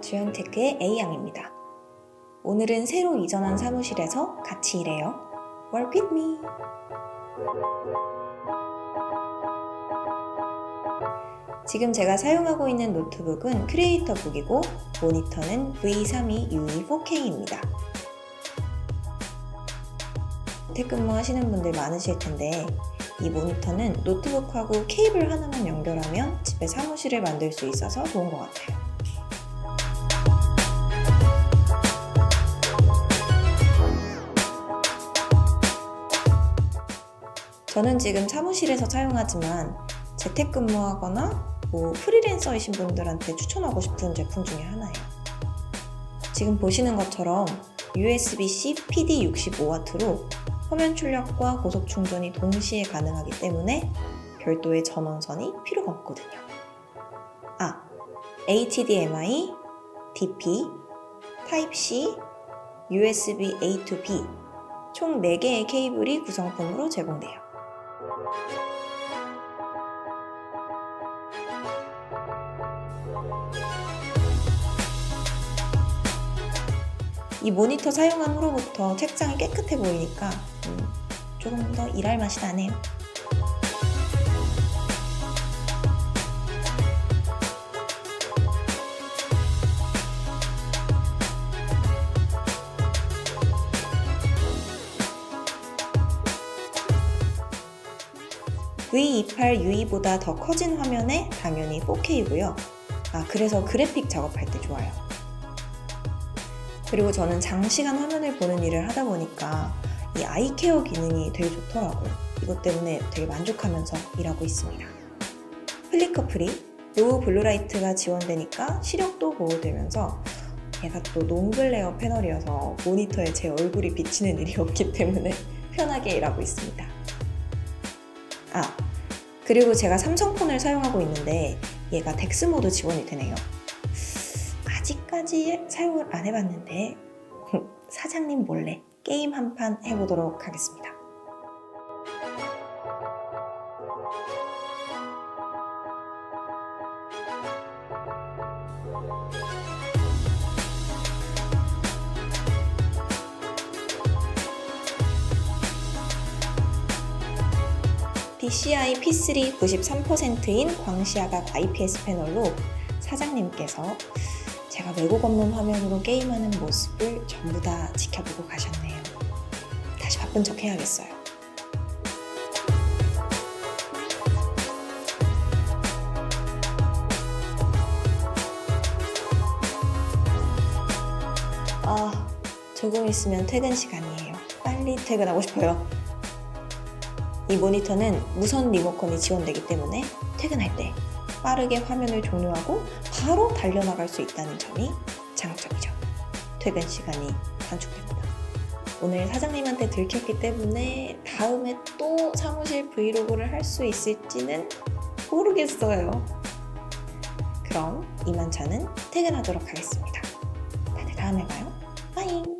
주연테크의 A양입니다. 오늘은 새로 이전한 사무실에서 같이 일해요. Work with me! 지금 제가 사용하고 있는 노트북은 크리에이터 북이고 모니터는 V32UE 4K입니다. 재택근무 하시는 분들 많으실 텐데 이 모니터는 노트북하고 케이블 하나만 연결하면 집에 사무실을 만들 수 있어서 좋은 것 같아요. 저는 지금 사무실에서 사용하지만 재택근무하거나 뭐 프리랜서이신 분들한테 추천하고 싶은 제품 중에 하나예요. 지금 보시는 것처럼 USB-C PD 65W로 화면 출력과 고속 충전이 동시에 가능하기 때문에 별도의 전원선이 필요가 없거든요. 아, HDMI, DP, Type-C, USB A to B 총 4개의 케이블이 구성품으로 제공돼요. 이 모니터 사용한 후로부터 책장이 깨끗해 보이니까 음, 조금 더 일할 맛이 나네요. V28U보다 더 커진 화면에 당연히 4K고요. 아, 그래서 그래픽 작업할 때 좋아요. 그리고 저는 장시간 화면을 보는 일을 하다 보니까 이 아이케어 기능이 되게 좋더라고요. 이것 때문에 되게 만족하면서 일하고 있습니다. 플리커 프리, 로우 블루라이트가 지원되니까 시력도 보호되면서 얘가 또 농글레어 패널이어서 모니터에 제 얼굴이 비치는 일이 없기 때문에 편하게 일하고 있습니다. 아, 그리고 제가 삼성폰을 사용하고 있는데 얘가 덱스 모드 지원이 되네요. 아직까지 사용을 안 해봤는데 사장님 몰래 게임 한 판 해보도록 하겠습니다. DCI P3 93%인 광시야각 IPS 패널로 사장님께서 제가 외국 없는 화면으로 게임하는 모습을 전부 다 지켜보고 가셨네요. 다시 바쁜 척 해야겠어요. 아, 조금 있으면 퇴근 시간이에요. 빨리 퇴근하고 싶어요. 이 모니터는 무선 리모컨이 지원되기 때문에 퇴근할 때 빠르게 화면을 종료하고 바로 달려나갈 수 있다는 점이 장점이죠. 퇴근 시간이 단축됩니다. 오늘 사장님한테 들켰기 때문에 다음에 또 사무실 브이로그를 할 수 있을지는 모르겠어요. 그럼 이만 저는 퇴근하도록 하겠습니다. 다들 다음에 봐요. 빠잉!